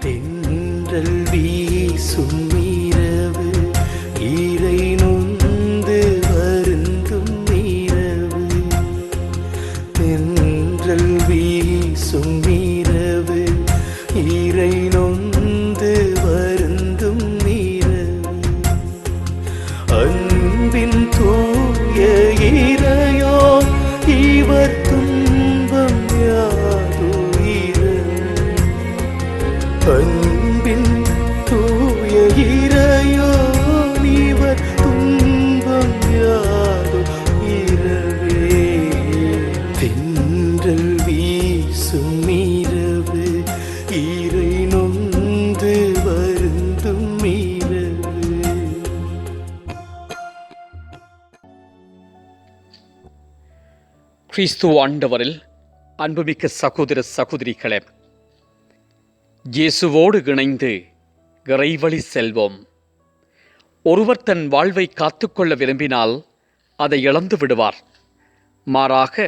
தென்றல் வீசும் இரவு ஈரை நொந்து வருந்தும் இரவு. தென்றல் வீசும் இரவு ஈரை நொந்து வருந்தும் இரவு. அன்பின் அன்பின் தூய இறையோ இவர் துன்பம் யாது இரவே தென்றல் வீசும் இரவு ஈரை நொந்து வருந்தும் இரவு. கிறிஸ்து ஆண்டவரில் அன்புமிக்க சகோதர சகோதரிகளே இயேசுவோடு இணைந்து இறைவழி செல்வோம். ஒருவர் தன் வாழ்வை காத்துக்கொள்ள விரும்பினால் அதை இழந்து விடுவார். மாறாக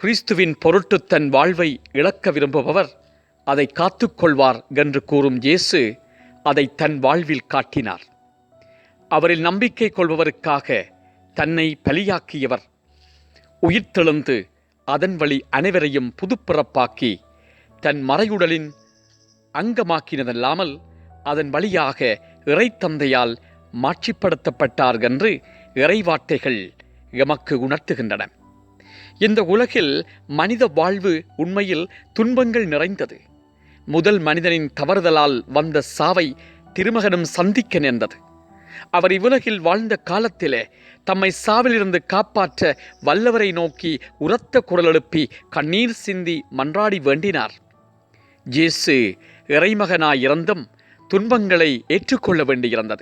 கிறிஸ்துவின் பொருட்டு தன் வாழ்வை இழக்க விரும்புபவர் அதை காத்துக்கொள்வார் என்று கூறும் இயேசு அதை தன் வாழ்வில் காட்டினார். அவரில் நம்பிக்கை கொள்பவருக்காக தன்னை பலியாக்கியவர். உயிர்த்தெழுந்து அதன் வழி அனைவரையும் புதுப்பிறப்பாக்கி தன் மறையுடலின் அங்கமாக்கினதல்லாமல் அதன் வழியாக இறைத்தந்தையால் மாட்சிப்படுத்தப்பட்டார் என்று இறைவார்த்தைகள் எமக்கு உணர்த்துகின்றன. இந்த உலகில் மனித வாழ்வு உண்மையில் துன்பங்கள் நிறைந்தது. முதல் மனிதனின் தவறுதலால் வந்த சாவை திருமகனும் சந்திக்க நேர்ந்தது. அவர் இவ்வுலகில் வாழ்ந்த காலத்திலே தம்மை சாவிலிருந்து காப்பாற்ற வல்லவரை நோக்கி உரத்த குரல் எழுப்பி கண்ணீர் சிந்தி மன்றாடி வேண்டினார். ஜேசு இறைமகனாயிருந்தும் துன்பங்களை ஏற்றுக்கொள்ள வேண்டியிருந்தது.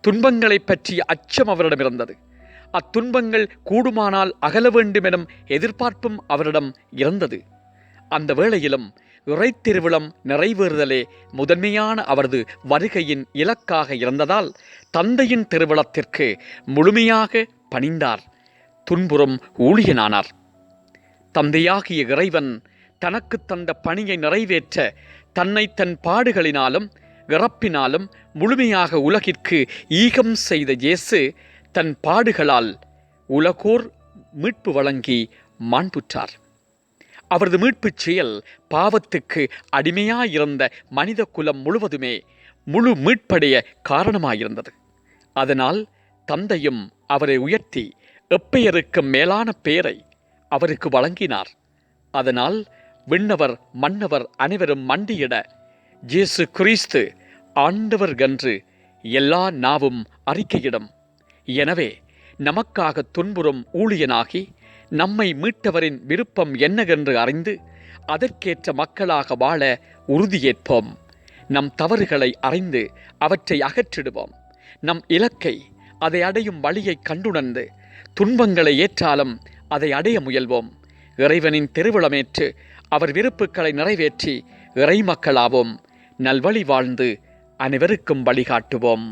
துன்பங்களைப் பற்றிய அச்சம் அவரிடம் இருந்தது. அத்துன்பங்கள் கூடுமானால் அகல வேண்டுமெனும் எதிர்பார்ப்பும் அவரிடம் இருந்தது. அந்த வேளையிலும் இறைத்திருவிழம் நிறைவேறுதலே முதன்மையான அவரது வருகையின் இலக்காக இருந்ததால் தந்தையின் திருவிழத்திற்கு முழுமையாக பணிந்தார். துன்புறும் ஊழியனானார். தந்தையாகிய இறைவன் தனக்கு தந்த பணியை நிறைவேற்ற தன்னை தன் பாடுகளினாலும் இறப்பினாலும் முழுமையாக உலகிற்கு ஈகம் செய்த இயேசு தன் பாடுகளால் உலகோர் மீட்பு வழங்கி மாண்புற்றார். அவரது மீட்புச் செயல் பாவத்துக்கு அடிமையாயிருந்த மனித குலம் முழுவதுமே முழு மீட்படைய காரணமாயிருந்தது. அதனால் தந்தையும் அவரை உயர்த்தி எப்பெயருக்கும் மேலான பெயரை அவருக்கு வழங்கினார். அதனால் விண்ணவர் மன்னவர் அனைவரும் மண்டியிட இயேசு கிறிஸ்து ஆண்டவர் என்று எல்லா நாவும் அறிக்கையிடும். எனவே நமக்காக துன்புறும் ஊழியனாகி நம்மை மீட்டவரின் விருப்பம் என்னவென்று அறிந்து அதற்கேற்ற மக்களாக வாழ உறுதியேற்போம். நம் தவறுகளை அறிந்து அவற்றை அகற்றிடுவோம். நம் இலக்கை அதை அடையும் வழியை கண்டுணர்ந்து துன்பங்களை ஏற்றாலும் அதை அடைய முயல்வோம். இறைவனின் திருவிழமேற்று அவர் விருப்புக்களை நிறைவேற்றி இறை மக்களாவோம். நல்வழி வாழ்ந்து அனைவருக்கும் வழிகாட்டுவோம்.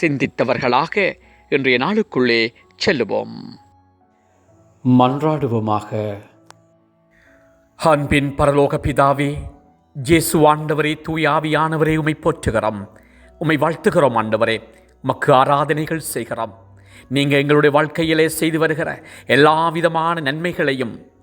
சிந்தித்தவர்களாக இன்றைய நாளுக்குள்ளே செல்லுவோம். மன்றாடுவோமாக. அன்பின் பரலோக பிதாவே இயேசு ஆண்டவரே தூயாவியானவரே உமை போற்றுகிறோம். உமை வாழ்த்துகிறோம் ஆண்டவரே. மக்கு ஆராதனைகள் செய்கிறோம். நீங்கள் எங்களுடைய வாழ்க்கையிலே செய்து வருகிற எல்லா விதமான நன்மைகளையும்